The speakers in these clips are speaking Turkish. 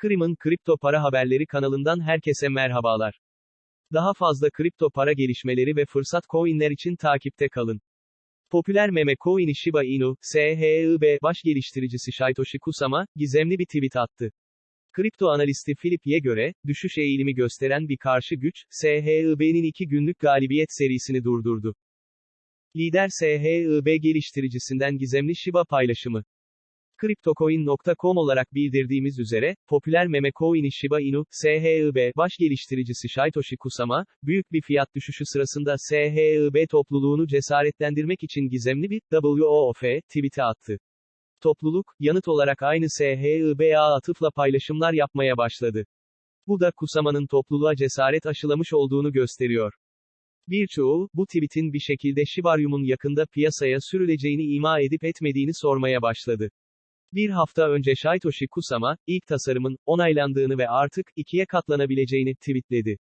Krim'in kripto para haberleri kanalından herkese merhabalar. Daha fazla kripto para gelişmeleri ve fırsat coinler için takipte kalın. Popüler meme coin'i Shiba Inu, SHIB baş geliştiricisi Satoshi Kusama, gizemli bir tweet attı. Kripto analisti Philip Ye göre, düşüş eğilimi gösteren bir karşı güç, SHIB'nin iki günlük galibiyet serisini durdurdu. Lider SHIB geliştiricisinden gizemli Shiba paylaşımı. CryptoCoin.com olarak bildirdiğimiz üzere, popüler meme coin'i Shiba Inu, SHIB baş geliştiricisi Satoshi Kusama, büyük bir fiyat düşüşü sırasında SHIB topluluğunu cesaretlendirmek için gizemli bir WOOF tweet'i attı. Topluluk, yanıt olarak aynı SHIB'a atıfla paylaşımlar yapmaya başladı. Bu da Kusama'nın topluluğa cesaret aşılamış olduğunu gösteriyor. Birçoğu, bu tweetin bir şekilde Shibarium'un yakında piyasaya sürüleceğini ima edip etmediğini sormaya başladı. Bir hafta önce Satoshi Kusama, ilk tasarımın, onaylandığını ve artık, ikiye katlanabileceğini tweetledi.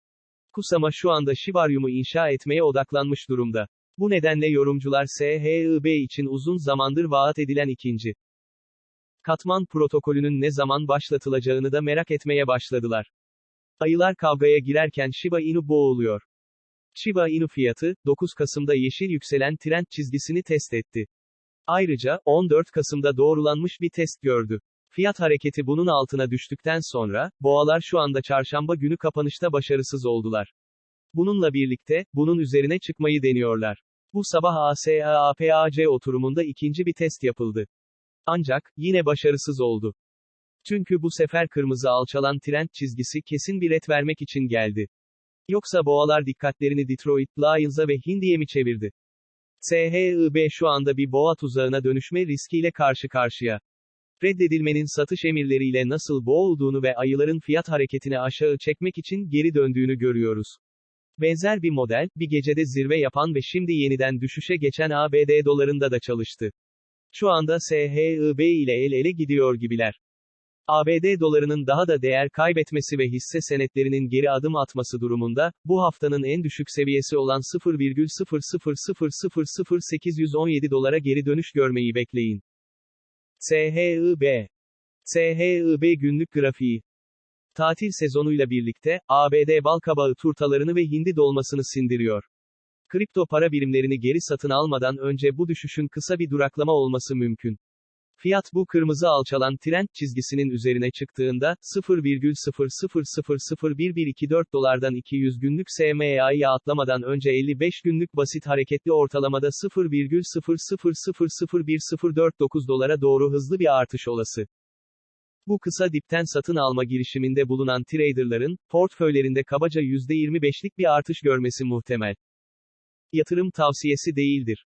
Kusama şu anda Shibarium'u inşa etmeye odaklanmış durumda. Bu nedenle yorumcular SHIB için uzun zamandır vaat edilen ikinci katman protokolünün ne zaman başlatılacağını da merak etmeye başladılar. Ayılar kavgaya girerken Shiba Inu boğuluyor. Shiba Inu fiyatı, 9 Kasım'da yeşil yükselen trend çizgisini test etti. Ayrıca, 14 Kasım'da doğrulanmış bir test gördü. Fiyat hareketi bunun altına düştükten sonra, boğalar şu anda çarşamba günü kapanışta başarısız oldular. Bununla birlikte, bunun üzerine çıkmayı deniyorlar. Bu sabah ASAAPAC oturumunda ikinci bir test yapıldı. Ancak, yine başarısız oldu. Çünkü bu sefer kırmızı alçalan trend çizgisi kesin bir ret vermek için geldi. Yoksa boğalar dikkatlerini Detroit Lions'a ve Hindi'ye mi çevirdi? SHIB şu anda bir boğa tuzağına dönüşme riskiyle karşı karşıya. Reddedilmenin satış emirleriyle nasıl boğulduğunu ve ayıların fiyat hareketini aşağı çekmek için geri döndüğünü görüyoruz. Benzer bir model, bir gecede zirve yapan ve şimdi yeniden düşüşe geçen ABD dolarında da çalıştı. Şu anda SHIB ile el ele gidiyor gibiler. ABD dolarının daha da değer kaybetmesi ve hisse senetlerinin geri adım atması durumunda, bu haftanın en düşük seviyesi olan 0,0000817 dolara geri dönüş görmeyi bekleyin. SHIB SHIB günlük grafiği Tatil sezonuyla birlikte, ABD balkabağı turtalarını ve hindi dolmasını sindiriyor. Kripto para birimlerini geri satın almadan önce bu düşüşün kısa bir duraklama olması mümkün. Fiyat bu kırmızı alçalan trend çizgisinin üzerine çıktığında, 0,00001124 dolardan 200 günlük SMA'yı atlamadan önce 55 günlük basit hareketli ortalamada 0,00001049 dolara doğru hızlı bir artış olası. Bu kısa dipten satın alma girişiminde bulunan traderların, portföylerinde kabaca %25'lik bir artış görmesi muhtemel. Yatırım tavsiyesi değildir.